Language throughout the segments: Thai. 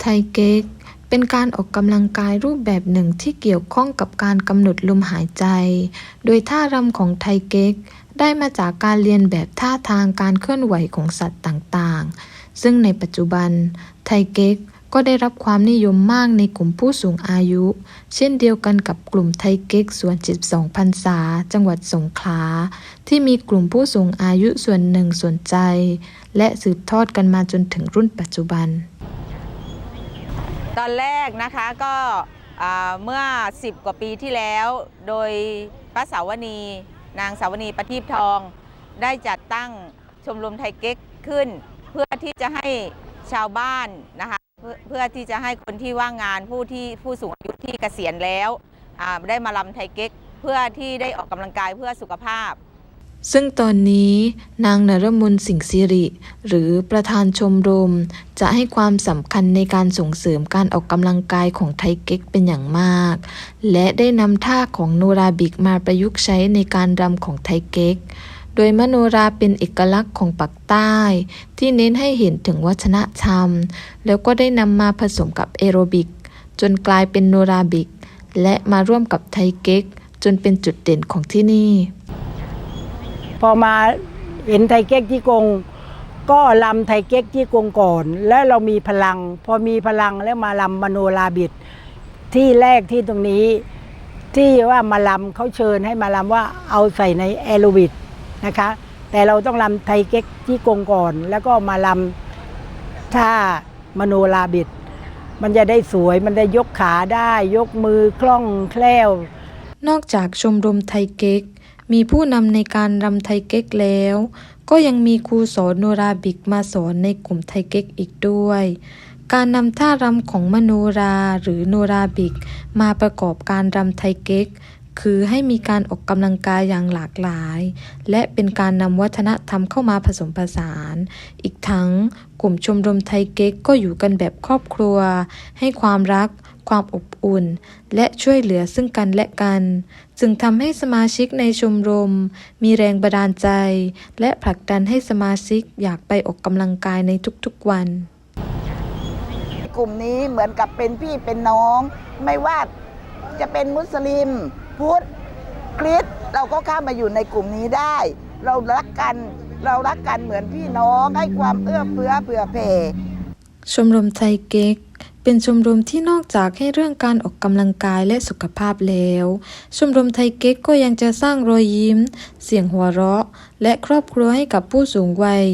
ไทเก๊กเป็นการออกกำลังกายรูปแบบหนึ่งที่เกี่ยวข้องกับการกำหนดลมหายใจ โดยท่ารำของไทเก๊กได้มาจากการเรียนแบบท่าทางการเคลื่อนไหวของสัตว์ต่างๆ ซึ่งในปัจจุบันไทเก๊กก็ได้รับความนิยมมากในกลุ่มผู้สูงอายุ เช่นเดียวกันกับกลุ่มไทเก๊กส่วน72พรรษา จังหวัดสงขลา ที่มีกลุ่มผู้สูงอายุส่วนหนึ่งสนใจ และสืบทอดกันมาจนถึงรุ่นปัจจุบัน ตอนแรกนะคะก็เมื่อ 10 กว่าปีที่แล้ว โดยป้าสาวนีนางสาวนีประทีปทอง ได้จัดตั้งชมรมไทยเก๊กขึ้น เพื่อที่จะให้ชาวบ้านนะคะเพื่อที่จะให้คนที่ว่างงานผู้ที่ผู้สูงอายุที่เกษียณแล้วได้มาลำไทยเก๊กเพื่อที่ได้ออกกำลังกายเพื่อสุขภาพ ซึ่งตอนนี้นางนรมนสิงห์สิริ หรือประธานชมรม จะให้ความสำคัญในการส่งเสริมการออกกำลังกายของไทเก๊กเป็นอย่างมาก และได้นำท่าของโนราบิกมาประยุกต์ใช้ในการรำของไทเก๊ก โดยมโนราเป็นเอกลักษณ์ของปักใต้ ที่เน้นให้เห็นถึงวัฒนธรรม แล้วก็ได้นำมาผสมกับแอโรบิก จนกลายเป็นโนราบิก และมาร่วมกับไทเก๊ก จนเป็นจุดเด่นของที่นี่ พอมาเห็นไทยเก๊กที่กง ก็ลำไทยเก๊กที่กงก่อน แล้วเรามีพลัง พอมีพลังแล้วมาลำมโนราบิด ที่แรกที่ตรงนี้ ที่ว่ามาลำเขาเชิญให้มาลำว่าเอาใส่ในแอโรบิดนะคะ แต่เราต้องลำไทยเก๊กที่กงก่อน แล้วก็มาลำท่ามโนราบิด มันจะได้สวยมันได้ยกขาได้ยกมือคล่องแคล่วนอกจากชมรมไทยเก๊ก มีผู้นำในการรำไทยเก๊กแล้ว ก็ยังมีครูสอนโนราบิกมาสอนในกลุ่มไทยเก๊กอีกด้วย การนำท่ารำของมโนราหรือโนราบิก มาประกอบการรำไทยเก๊กคือให้มีการออกกำลังกายอย่างหลากหลาย และเป็นการนำวัฒนธรรมเข้ามาผสมผสาน อีกทั้งกลุ่มชมรมไทยเก๊กก็อยู่กันแบบครอบครัว ให้ความรัก ความอบอุ่น และช่วยเหลือซึ่งกันและกัน จึงทำให้สมาชิกในชมรม มีแรงบันดาลใจ และผลักดันให้สมาชิกอยากไปออกกำลังกายในทุกๆวัน กลุ่มนี้เหมือนกับเป็นพี่เป็นน้อง ไม่ว่าจะเป็นมุสลิม พุทธคริสต์เราก็เข้ามาอยู่ในกลุ่มนี้ได้ เรารักกันเรารักกันเหมือนพี่น้องให้ความเอื้อเฟื้อเผื่อแผ่ชมรมไทยเก๊ก เป็นชมรมที่นอกจากให้เรื่องการออกกำลังกายและสุขภาพแล้ว ชมรมไทยเก๊กก็ยังจะสร้างรอยยิ้ม เสียงหัวเราะ และครอบครัวให้กับผู้สูงวัย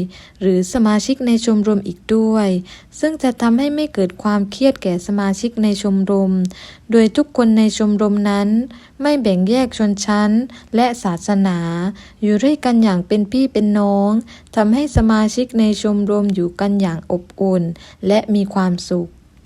หรือสมาชิกในชมรมอีกด้วย ซึ่งจะทำให้ไม่เกิดความเครียดแก่สมาชิกในชมรม โดยทุกคนในชมรมนั้น ไม่แบ่งแยกชนชั้นและศาสนา อยู่ด้วยกันอย่างเป็นพี่เป็นน้องทำให้สมาชิกในชมรมอยู่กันอย่างอบอุ่น และมีความสุข